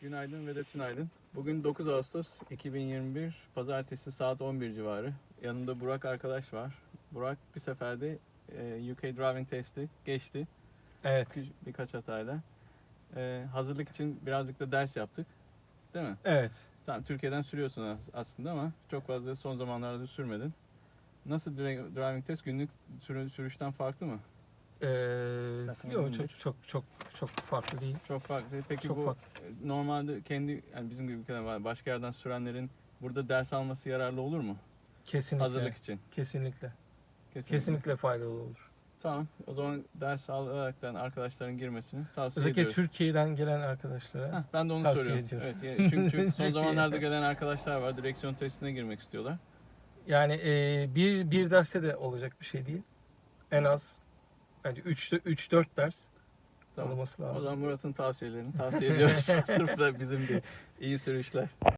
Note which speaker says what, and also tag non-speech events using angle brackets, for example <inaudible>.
Speaker 1: günaydın ve de tünaydın. Bugün 9 Ağustos 2021 Pazartesi saat 11 civarı. Yanımda Burak arkadaş var. Burak bir seferde e, UK Driving Test'i geçti.
Speaker 2: Evet.
Speaker 1: Bir- Birkaç hatayla. E, hazırlık için birazcık da ders yaptık. Değil mi?
Speaker 2: Evet.
Speaker 1: Tamam Türkiye'den sürüyorsun as- aslında ama çok fazla son zamanlarda sürmedin. Nasıl dri- driving test günlük sürü- sürüşten farklı mı?
Speaker 2: Ee, yok çok çok çok çok farklı değil.
Speaker 1: Çok farklı. Peki
Speaker 2: Çok
Speaker 1: bu
Speaker 2: farklı.
Speaker 1: e, normalde kendi yani bizim gibi ülkeden var başka yerden sürenlerin burada ders alması yararlı olur mu?
Speaker 2: Kesinlikle.
Speaker 1: Hazırlık için.
Speaker 2: Kesinlikle.
Speaker 1: Kesinlikle.
Speaker 2: Kesinlikle faydalı olur.
Speaker 1: Tamam. O zaman ders alaraktan arkadaşların girmesini tavsiye
Speaker 2: Özellikle
Speaker 1: ediyoruz.
Speaker 2: Türkiye'den gelen arkadaşlara.
Speaker 1: Heh, ben de onu
Speaker 2: Tavsiye
Speaker 1: soruyorum.
Speaker 2: ediyorum.
Speaker 1: Evet, çünkü, çünkü <laughs> son zamanlarda gelen arkadaşlar var. Direksiyon testine girmek istiyorlar.
Speaker 2: Yani e, bir bir derste de olacak bir şey değil. En az bence 3 3 4 ders
Speaker 1: Tamam.
Speaker 2: olması
Speaker 1: O
Speaker 2: lazım.
Speaker 1: zaman Murat'ın tavsiyelerini tavsiye ediyoruz. <laughs> Sırf da bizim değil. İyi sürüşler.